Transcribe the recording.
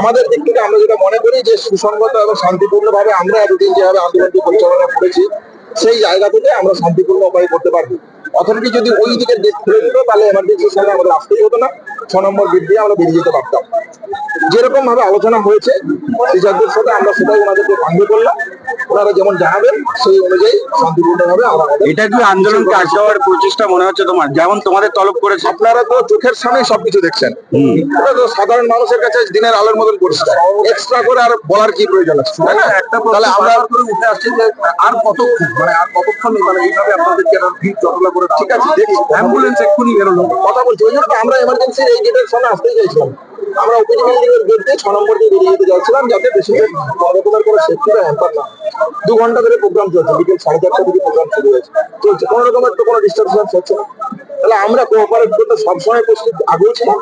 আমাদের দিক থেকে আমরা যেটা মনে করি যে, সুসংগত এবং শান্তিপূর্ণ ভাবে আমরা এতদিন যেভাবে আন্দোলনটি পরিচালনা করেছি, সেই জায়গা থেকে আমরা শান্তিপূর্ণ উপায়ে করতে পারব। অথরিটি যদি ওই দিকে গেট খুলে দিত তাহলে এমার্জেন্সি সময় আমাদের আসতেই হতো না। ছ নম্বর দিয়ে আমরা বেরিয়ে যেতে পারতাম। যেরকম ভাবে আলোচনা হয়েছে টিচারদের সাথে আমরা সেটাই ওনাদেরকে সঙ্গে করলাম। ওনারা যেমন জানাবেন সেই অনুযায়ী শান্তিপূর্ণভাবে আমরা এটা কি আন্দোলনকে আটকাওয়ার প্রচেষ্টা মনে হচ্ছে তোমার? যেমন তোমাদের তলব করেছে। আপনারা তো চোখের সামনে সবকিছু দেখছেন। ওটা তো সাধারণ মানুষের কাছে দিনের আলোর মতন পরিষ্কার এক্সট্রা করে আর বলার কি প্রয়োজন আছে তাই না? তাহলে আমরা উঠে আসছি যে আর কত মানে আর মানে এইভাবে আপনাদেরকে ভিড় জটলা করে ঠিক আছে দেখি অ্যাম্বুলেন্স এক্ষুনি বেরোলো। কথা বলছি ওই জন্য আমরা এমার্জেন্সি এই গেটের সামনে আসতেই চাইছিলাম। আমরা ওপিডি বিল্ডিং এর গেট দিয়ে ছ নম্বর দিয়ে বেরিয়ে যেতে যাচ্ছিলাম যাতে পেশেন্টের কোনো রকমের কোনো হ্যাম্পার না দু ঘণ্টা ধরে প্রোগ্রাম চলছে বিকেল সাড়ে চারটা থেকে প্রোগ্রাম শুরু হয়েছে। চলছে কোনো রকমের তো কোনো ডিস্টারবেন্স হচ্ছে না। তাহলে আমরা কোঅপারেট করতে সবসময় প্রস্তুত আগেও ছিলাম